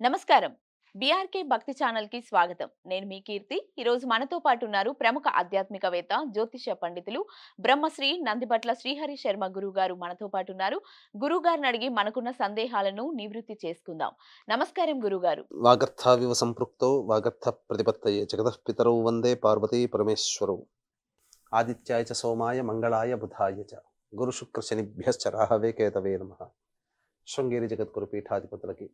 నమస్కారం. బీఆర్కే భక్తి ఛానల్కి స్వాగతం. నేను మీ కీర్తి. ఈ రోజు మనతో పాటు ఉన్నారు ప్రముఖ ఆధ్యాత్మికవేత్త జ్యోతిష పండితులు బ్రహ్మశ్రీ నందిబట్ల శ్రీహరి శర్మ గురువు గారు మనతో పాటు ఉన్నారు గురువు గారిని అడిగి మనకున్న సందేహాలను నివృత్తి చేసుకుందాం. నమస్కారం గురుగారు. వాగర్థావివ సంపృక్తో వాగర్థ ప్రతిపత్తయే జగతః వందే పార్వతీ పరమేశ్వరౌ. ఆదిత్యాయ చ సోమాయ మంగళాయ బుధాయ చ. గురు శుక్ర శనిభ్యశ్చ రాహవే కేతవే నమ. శృంగేరి జగద్గురు పీఠాధిపతులకి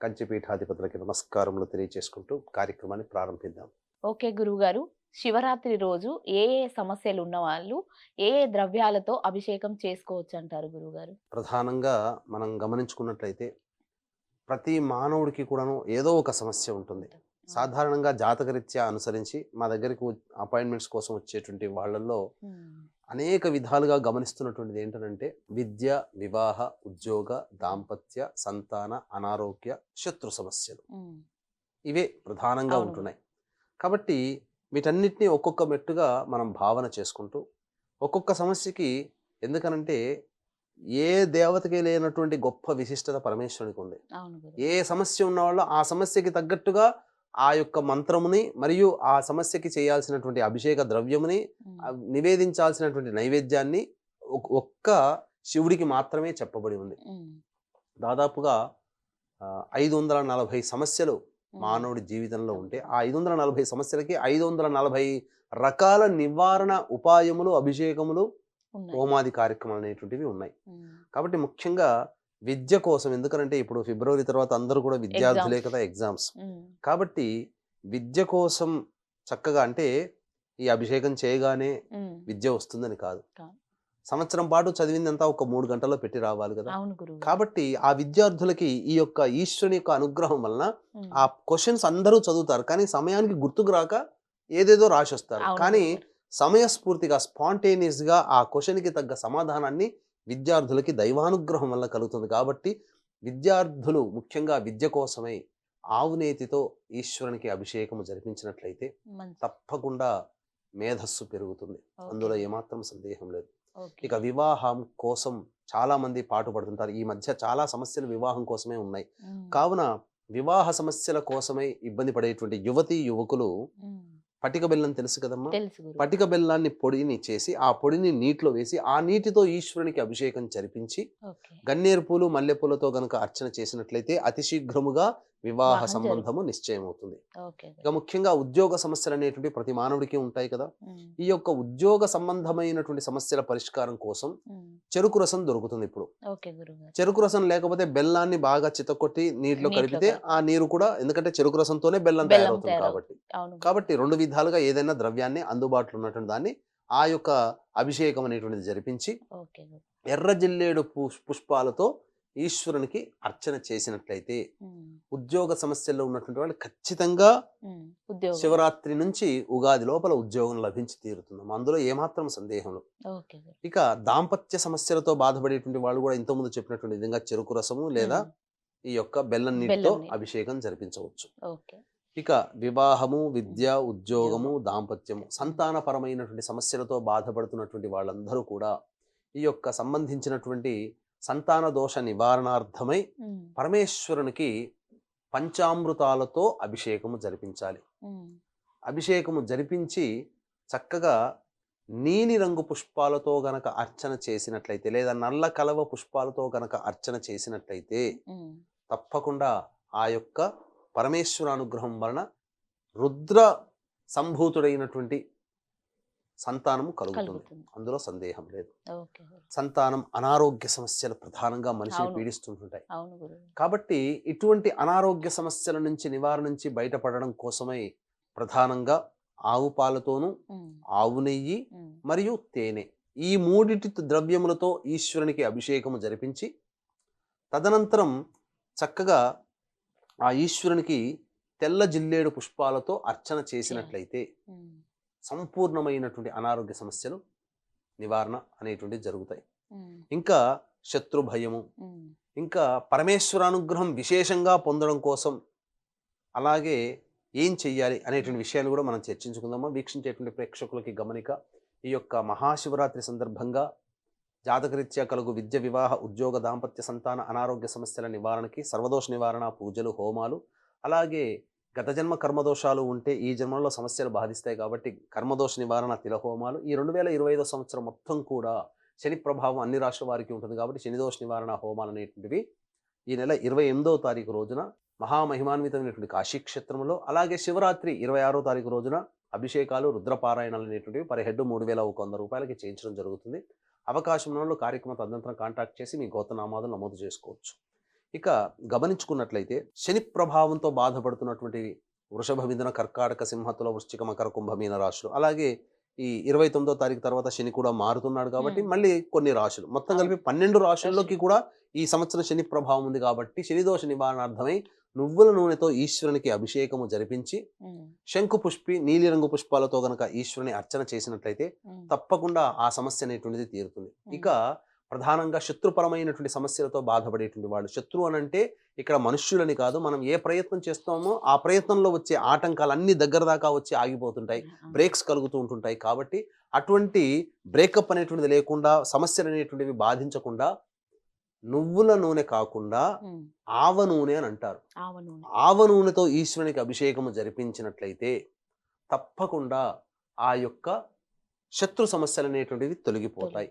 కంచి పీఠాధిపతులకి నమస్కారములు తెలియజేసుకుంటూ కార్యక్రమాన్ని ప్రారంభిద్దాం. ఓకే గురువుగారు శివరాత్రి రోజు ఏ ఏ సమస్యలు ఉన్న వాళ్ళు ఏ ఏ ద్రవ్యాలతో అభిషేకం చేసుకోవచ్చు అంటారు గురువుగారు ప్రధానంగా మనం గమనించుకున్నట్లయితే ప్రతి మానవుడికి కూడాను ఏదో ఒక సమస్య ఉంటుంది. సాధారణంగా జాతకరీత్యా అనుసరించి మా దగ్గరికి అపాయింట్మెంట్స్ కోసం వచ్చేటువంటి వాళ్ళల్లో అనేక విధాలుగా గమనిస్తున్నటువంటిది ఏంటంటే విద్య వివాహ ఉద్యోగ దాంపత్య సంతాన అనారోగ్య శత్రు సమస్యలు. ఇవే ప్రధానంగా. ఉంటున్నాయి. కాబట్టి వీటన్నిటిని ఒక్కొక్క మెట్టుగా మనం భావన చేసుకుంటూ ఒక్కొక్క సమస్యకి ఎందుకనంటే ఏ దేవతకి లేనటువంటి గొప్ప విశిష్టత పరమేశ్వరునికి ఉంది. ఏ సమస్య ఉన్నవాళ్ళు ఆ సమస్యకి తగ్గట్టుగా ఆ యొక్క మంత్రముని మరియు ఆ సమస్యకి చేయాల్సినటువంటి అభిషేక ద్రవ్యముని నివేదించాల్సినటువంటి నైవేద్యాన్ని ఒక్- ఒక్క శివుడికి మాత్రమే చెప్పబడి ఉంది. దాదాపుగా ఐదు వందల నలభై సమస్యలు మానవుడి జీవితంలో ఉంటే ఆ ఐదు వందల నలభై సమస్యలకి ఐదు వందల నలభై రకాల నివారణ ఉపాయములు అభిషేకములు. హోమాది కార్యక్రమాలు అనేటువంటివి ఉన్నాయి. కాబట్టి ముఖ్యంగా విద్య కోసం. ఎందుకంటే ఇప్పుడు ఫిబ్రవరి తర్వాత అందరూ కూడా విద్యార్థులే కదా ఎగ్జామ్స్. కాబట్టి విద్య కోసం చక్కగా అంటే ఈ అభిషేకం చేయగానే. విద్య వస్తుందని కాదు. సంవత్సరం పాటు చదివిందంతా ఒక మూడు గంటల్లో పెట్టి రావాలి కదా. కాబట్టి ఆ విద్యార్థులకి ఈ యొక్క ఈశ్వరుని యొక్క అనుగ్రహం వలన ఆ క్వశ్చన్స్ అందరూ చదువుతారు. కానీ సమయానికి గుర్తుకు రాక ఏదేదో రాసొస్తారు కానీ సమయస్ఫూర్తిగా spontaneous గా ఆ క్వశ్చన్కి తగ్గ సమాధానాన్ని విద్యార్థులకి దైవానుగ్రహం వల్ల కలుగుతుంది కాబట్టి విద్యార్థులు ముఖ్యంగా విద్య కోసమై ఆవునేతితో ఈశ్వరునికి అభిషేకము జరిపించినట్లయితే తప్పకుండా మేధస్సు పెరుగుతుంది. అందులో ఏమాత్రం సందేహం లేదు. ఇక వివాహం కోసం చాలా మంది పాటుపడుతుంటారు. ఈ మధ్య చాలా సమస్యలు వివాహం కోసమే ఉన్నాయి. కావున వివాహ సమస్యల కోసమై ఇబ్బంది పడేటువంటి యువతి యువకులు పటిక బెల్లం తెలుసు కదమ్మా? పటిక బెల్లాన్ని పొడిని చేసి ఆ పొడిని నీటిలో వేసి ఆ నీటితో ఈశ్వరునికి అభిషేకం జరిపించి గన్నేరు పూలు మల్లెపూలతో గనక అర్చన చేసినట్లయితే అతి శీఘ్రముగా వివాహ సంబంధము నిశ్చయమవుతుంది ఇక ముఖ్యంగా ఉద్యోగ సమస్యలు అనేటువంటి ప్రతి మానవుడికి ఉంటాయి కదా ఈ యొక్క ఉద్యోగ సంబంధమైనటువంటి సమస్యల పరిష్కారం కోసం చెరుకు రసం దొరుకుతుంది ఇప్పుడు చెరుకు రసం లేకపోతే బెల్లాన్ని బాగా చితకొట్టి నీటిలో కలిపితే కలిపి. ఆ నీరు కూడా ఎందుకంటే చెరుకు రసంతోనే బెల్లం తయారవుతుంది. కాబట్టి. కాబట్టి రెండు విధాలుగా ఏదైనా ద్రవ్యాన్ని అందుబాటులో ఉన్నటువంటి దాన్ని ఆ యొక్క అభిషేకం అనేటువంటిది జరిపించి. ఎర్ర జిల్లేడు పుష్- పుష్పాలతో ఈశ్వరునికి అర్చన చేసినట్లయితే ఉద్యోగ సమస్యల్లో ఉన్నటువంటి వాళ్ళు ఖచ్చితంగా శివరాత్రి నుంచి ఉగాది లోపల ఉద్యోగం లభించి తీరుతుంది అందులో ఏమాత్రం సందేహం లేదు. ఓకే గురువు. ఇక దాంపత్య సమస్యలతో బాధపడేటువంటి వాళ్ళు కూడా ఇంతకుముందు చెప్పినటువంటి విధంగా చెరుకు రసము లేదా ఈ యొక్క బెల్లం నీటితో. అభిషేకం జరిపించవచ్చు. ఇక వివాహము విద్య ఉద్యోగము దాంపత్యము సంతానపరమైనటువంటి సమస్యలతో బాధపడుతున్నటువంటి వాళ్ళందరూ కూడా ఈ యొక్క సంబంధించినటువంటి సంతాన దోష నివారణార్థమై పరమేశ్వరునికి పంచామృతాలతో అభిషేకము జరిపించాలి. అభిషేకము జరిపించి చక్కగా నీలిరంగు పుష్పాలతో గనక అర్చన చేసినట్లయితే లేదా నల్ల కలవ పుష్పాలతో గనక అర్చన చేసినట్లయితే తప్పకుండా ఆ యొక్క పరమేశ్వర అనుగ్రహం వలన రుద్ర సంభూతుడైనటువంటి సంతానము కలుగుతుంది. అందులో సందేహం లేదు. సంతానం అనారోగ్య సమస్యలు ప్రధానంగా మనిషిని. పీడిస్తుంటుంటాయి. కాబట్టి ఇటువంటి అనారోగ్య సమస్యల నుంచి నివారణ నుంచి బయటపడడం కోసమై ప్రధానంగా ఆవు పాలతోనూ ఆవు నెయ్యి మరియు తేనె ఈ మూడిటి ద్రవ్యములతో ఈశ్వరునికి అభిషేకము జరిపించి తదనంతరం చక్కగా ఆ ఈశ్వరునికి తెల్ల జిల్లేడు పుష్పాలతో అర్చన చేసినట్లయితే సంపూర్ణమైనటువంటి అనారోగ్య సమస్యలు నివారణ అనేటువంటివి జరుగుతాయి. ఇంకా శత్రు భయము ఇంకా పరమేశ్వరానుగ్రహం విశేషంగా పొందడం కోసం అలాగే ఏం చెయ్యాలి అనేటువంటి విషయాలు కూడా మనం చర్చించుకుందామా? వీక్షించేటువంటి ప్రేక్షకులకి గమనిక ఈ యొక్క మహాశివరాత్రి సందర్భంగా జాతకరీత్యా కలుగు విద్య వివాహ ఉద్యోగ దాంపత్య సంతాన అనారోగ్య సమస్యల నివారణకి సర్వదోష నివారణ పూజలు హోమాలు అలాగే గత జన్మ కర్మదోషాలు ఉంటే ఈ జన్మలో సమస్యలు బాధిస్తాయి కాబట్టి కర్మదోష నివారణ తిల హోమాలు ఈ రెండు వేల ఇరవై ఐదో సంవత్సరం మొత్తం కూడా శని ప్రభావం అన్ని రాష్ట్ర వారికి ఉంటుంది కాబట్టి శనిదోష నివారణ హోమాలు అనేటువంటివి ఈ నెల ఇరవై ఎనిమిదవ తారీఖు రోజున మహామహిమాన్వితమైనటువంటి కాశీ క్షేత్రంలో అలాగే శివరాత్రి ఇరవై ఆరో తారీఖు రోజున అభిషేకాలు రుద్రపారాయణాలు అనేటువంటివి పర్ హెడ్ మూడు వేల ఒక వంద రూపాయలకి చేయించడం జరుగుతుంది. అవకాశం ఉన్న కార్యక్రమ తదనంతరం కాంటాక్ట్ చేసి మీ గోతనామాదులు నమోదు చేసుకోవచ్చు. ఇక గమనించుకున్నట్లయితే శని ప్రభావంతో బాధపడుతున్నటువంటి వృషభ మిథున కర్కాటక సింహతుల వృశ్చిక మకర కుంభ మీన రాశులు. అలాగే ఈ ఇరవై తొమ్మిదో తారీఖు తర్వాత శని కూడా మారుతున్నాడు కాబట్టి. మళ్ళీ కొన్ని రాశులు. మొత్తం కలిపి పన్నెండు రాశుల్లోకి కూడా ఈ సంవత్సరం శని ప్రభావం ఉంది కాబట్టి శని దోష నివారణార్థమై నువ్వుల నూనెతో ఈశ్వరునికి అభిషేకము జరిపించి శంకు పుష్పి నీలిరంగు పుష్పాలతో గనక ఈశ్వరుని అర్చన చేసినట్లయితే తప్పకుండా ఆ సమస్య అనేటువంటిది తీరుతుంది. ఇక ప్రధానంగా శత్రుపరమైనటువంటి సమస్యలతో బాధపడేటువంటి వాళ్ళు. శత్రు అని అంటే ఇక్కడ మనుష్యులని కాదు మనం ఏ ప్రయత్నం చేస్తామో ఆ ప్రయత్నంలో వచ్చే ఆటంకాలు అన్ని దగ్గర దాకా వచ్చి ఆగిపోతుంటాయి బ్రేక్స్ కలుగుతూ ఉంటుంటాయి కాబట్టి అటువంటి బ్రేకప్ అనేటువంటిది లేకుండా సమస్యలు అనేటువంటివి బాధించకుండా నువ్వుల నూనె కాకుండా ఆవ నూనె అని అంటారు. ఆవ నూనెతో ఈశ్వరునికి అభిషేకము జరిపించినట్లయితే తప్పకుండా ఆ యొక్క శత్రు సమస్యలు అనేటువంటివి తొలగిపోతాయి.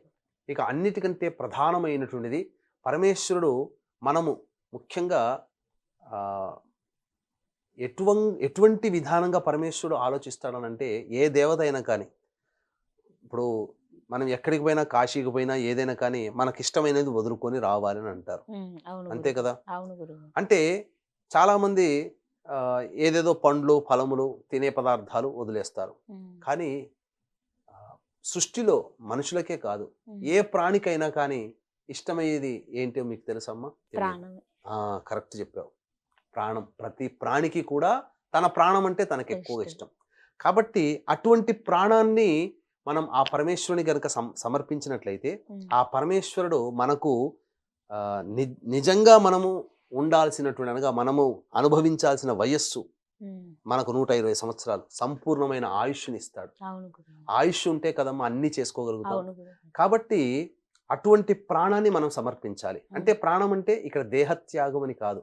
ఇక అన్నిటికంటే ప్రధానమైనటువంటిది పరమేశ్వరుడు మనము ముఖ్యంగా ఎటువం ఎటువంటి విధానంగా పరమేశ్వరుడు ఆలోచిస్తాడనంటే ఏ దేవత అయినా కానీ ఇప్పుడు మనం ఎక్కడికి పోయినా కాశీకి పోయినా ఏదైనా కానీ మనకి ఇష్టమైనది వదులుకొని రావాలని అంటారు అంతే. కదా? అంటే చాలామంది ఏదేదో పండ్లు ఫలములు తినే పదార్థాలు వదిలేస్తారు. కానీ సృష్టిలో మనుషులకే కాదు. ఏ ప్రాణికైనా కానీ ఇష్టమయ్యేది ఏంటో మీకు తెలుసమ్మా? కరెక్ట్ చెప్పావు. ప్రాణం ప్రతి ప్రాణికి కూడా తన ప్రాణం అంటే తనకి ఎక్కువ ఇష్టం. కాబట్టి అటువంటి ప్రాణాన్ని మనం ఆ పరమేశ్వరుని గనుక సమర్పించినట్లయితే ఆ పరమేశ్వరుడు మనకు నిజంగా మనము ఉండాల్సినటువంటి అనగా మనము అనుభవించాల్సిన వయస్సు మనకు నూట ఇరవై సంవత్సరాలు సంపూర్ణమైన ఆయుష్ని ఇస్తాడు ఆయుష్ ఉంటే కదమ్మా అన్ని చేసుకోగలుగుతాం. కాబట్టి అటువంటి ప్రాణాన్ని మనం సమర్పించాలి. అంటే ప్రాణం అంటే ఇక్కడ దేహత్యాగం అని కాదు.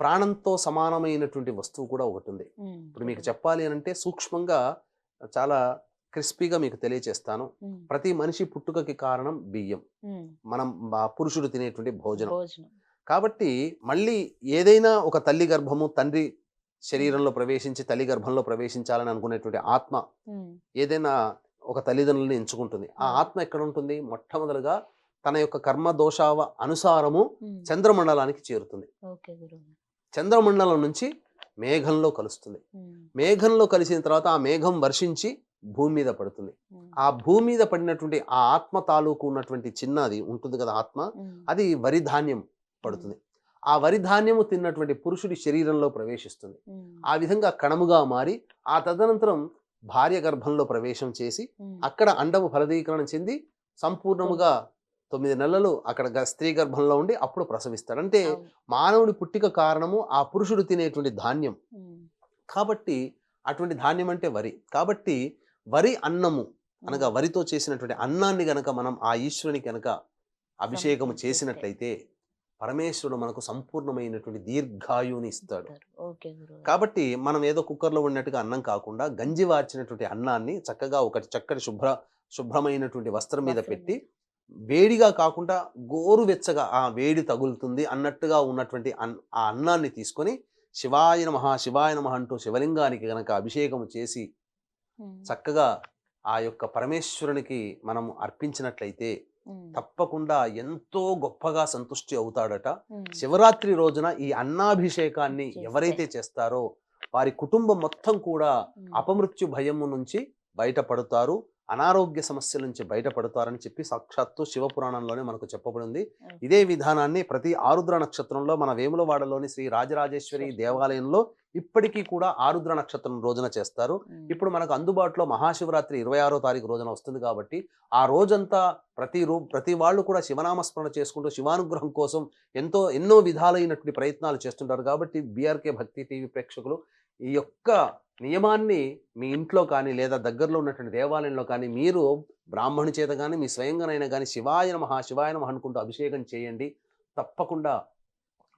ప్రాణంతో సమానమైనటువంటి వస్తువు కూడా ఒకటి ఉంది ఇప్పుడు మీకు. చెప్పాలి అని అంటే సూక్ష్మంగా చాలా క్రిస్పీగా మీకు తెలియచేస్తాను. ప్రతి మనిషి పుట్టుకకి కారణం బియ్యం. మనం పురుషుడు తినేటువంటి భోజనం. కాబట్టి మళ్ళీ ఏదైనా ఒక తల్లి గర్భము తండ్రి శరీరంలో ప్రవేశించి తల్లి గర్భంలో ప్రవేశించాలని అనుకునేటువంటి ఆత్మ ఏదైనా ఒక తల్లిదండ్రులను ఎంచుకుంటుంది. ఆ. ఆత్మ ఎక్కడ ఉంటుంది మొట్టమొదలుగా తన యొక్క కర్మ దోషావ అనుసారము చంద్రమండలానికి చేరుతుంది. చంద్రమండలం నుంచి మేఘంలో కలుస్తుంది. మేఘంలో కలిసిన తర్వాత ఆ మేఘం వర్షించి భూమి మీద పడుతుంది. ఆ భూమి మీద పడినటువంటి ఆ ఆత్మ తాలూకు ఉన్నటువంటి చిన్నది ఉంటుంది కదా ఆత్మ. అది వరి ధాన్యం పడుతుంది. ఆ వరి ధాన్యము తిన్నటువంటి పురుషుడి శరీరంలో ప్రవేశిస్తుంది. ఆ విధంగా కణముగా మారి ఆ తదనంతరం భార్య గర్భంలో ప్రవేశం చేసి అక్కడ అండము ఫలదీకరణ చెంది సంపూర్ణముగా తొమ్మిది నెలలు అక్కడ స్త్రీ గర్భంలో ఉండి అప్పుడు ప్రసవిస్తాడు. అంటే. మానవుడి పుట్టిక కారణము ఆ పురుషుడు తినేటువంటి ధాన్యం. కాబట్టి అటువంటి ధాన్యం అంటే వరి. కాబట్టి వరి అన్నము అనగా వరితో చేసినటువంటి అన్నాన్ని గనక మనం ఆ ఈశ్వరుని గనక అభిషేకము. చేసినట్లయితే పరమేశ్వరుడు మనకు సంపూర్ణమైనటువంటి దీర్ఘాయుని ఇస్తాడు. కాబట్టి మనం ఏదో కుక్కర్లో ఉన్నట్టుగా అన్నం కాకుండా గంజి వార్చినటువంటి అన్నాన్ని చక్కగా ఒక చక్కటి శుభ్ర శుభ్రమైనటువంటి వస్త్రం మీద పెట్టి వేడిగా కాకుండా గోరువెచ్చగా ఆ వేడి తగులుతుంది అన్నట్టుగా ఉన్నటువంటి ఆ అన్నాన్ని తీసుకొని శివాయ నమః శివాయ నమః అంటూ శివలింగానికి గనక అభిషేకం చేసి చక్కగా ఆ యొక్క పరమేశ్వరునికి మనం అర్పించినట్లయితే తప్పకుండా ఎంతో గొప్పగా సంతుష్టి అవుతాడట. శివరాత్రి రోజున ఈ అన్నాభిషేకాన్ని. ఎవరైతే చేస్తారో వారి కుటుంబం మొత్తం కూడా అపమృత్యు భయము నుంచి బయటపడతారు. అనారోగ్య సమస్యల నుంచి బయటపడతారని చెప్పి సాక్షాత్తు శివపురాణంలోనే మనకు చెప్పబడింది. ఇదే విధానాన్ని ప్రతి ఆరుద్ర నక్షత్రంలో మన వేములవాడలోని శ్రీ రాజరాజేశ్వరి. దేవాలయంలో ఇప్పటికీ కూడా ఆరుద్ర నక్షత్రం రోజున చేస్తారు ఇప్పుడు మనకు అందుబాటులో మహాశివరాత్రి ఇరవై ఆరో తారీఖు రోజున వస్తుంది కాబట్టి ఆ రోజంతా ప్రతి రో ప్రతి వాళ్ళు కూడా శివనామస్మరణ చేసుకుంటూ శివానుగ్రహం కోసం ఎంతో ఎన్నో విధాలైనటువంటి ప్రయత్నాలు చేస్తుంటారు కాబట్టి బీఆర్కే భక్తి టీవీ ప్రేక్షకులు ఈ యొక్క నియమాన్ని మీ ఇంట్లో కానీ లేదా దగ్గరలో ఉన్నటువంటి దేవాలయంలో కానీ మీరు బ్రాహ్మణి చేత కానీ మీ స్వయంగానైనా కానీ శివాయ నమః శివాయ నమః అనుకుంటూ అభిషేకం చేయండి. తప్పకుండా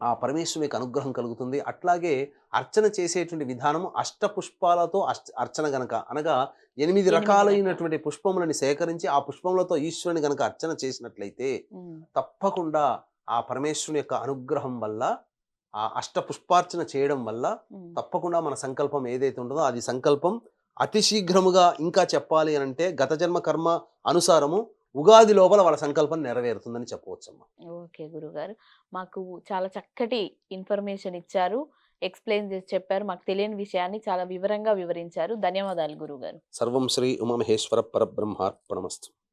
ఆ పరమేశ్వరుని యొక్క అనుగ్రహం కలుగుతుంది. అట్లాగే అర్చన చేసేటువంటి విధానము అష్ట పుష్పాలతో అర్చన గనక అనగా ఎనిమిది రకాలైనటువంటి పుష్పములని సేకరించి ఆ పుష్పములతో ఈశ్వరుని గనక అర్చన చేసినట్లయితే తప్పకుండా ఆ పరమేశ్వరుని యొక్క అనుగ్రహం వల్ల ఆ అష్ట పుష్పార్చన చేయడం వల్ల. తప్పకుండా మన సంకల్పం ఏదైతే ఉంటుందో అది సంకల్పం అతి శీఘ్రముగా ఇంకా చెప్పాలి అని అంటే గత జన్మ కర్మ అనుసారము ఉగాది లోపల వాళ్ళ సంకల్పం నెరవేరుతుందని చెప్పవచ్చమ్మా. ఓకే గురుగారు మాకు చాలా చక్కటి ఇన్ఫర్మేషన్ ఇచ్చారు ఎక్స్ప్లెయిన్ చేసి చెప్పారు మాకు తెలియని విషయాన్ని చాలా వివరంగా వివరించారు. ధన్యవాదాలు గురుగారు. సర్వం శ్రీ ఉమామహేశ్వర పరబ్రహ్మార్పణమస్తు.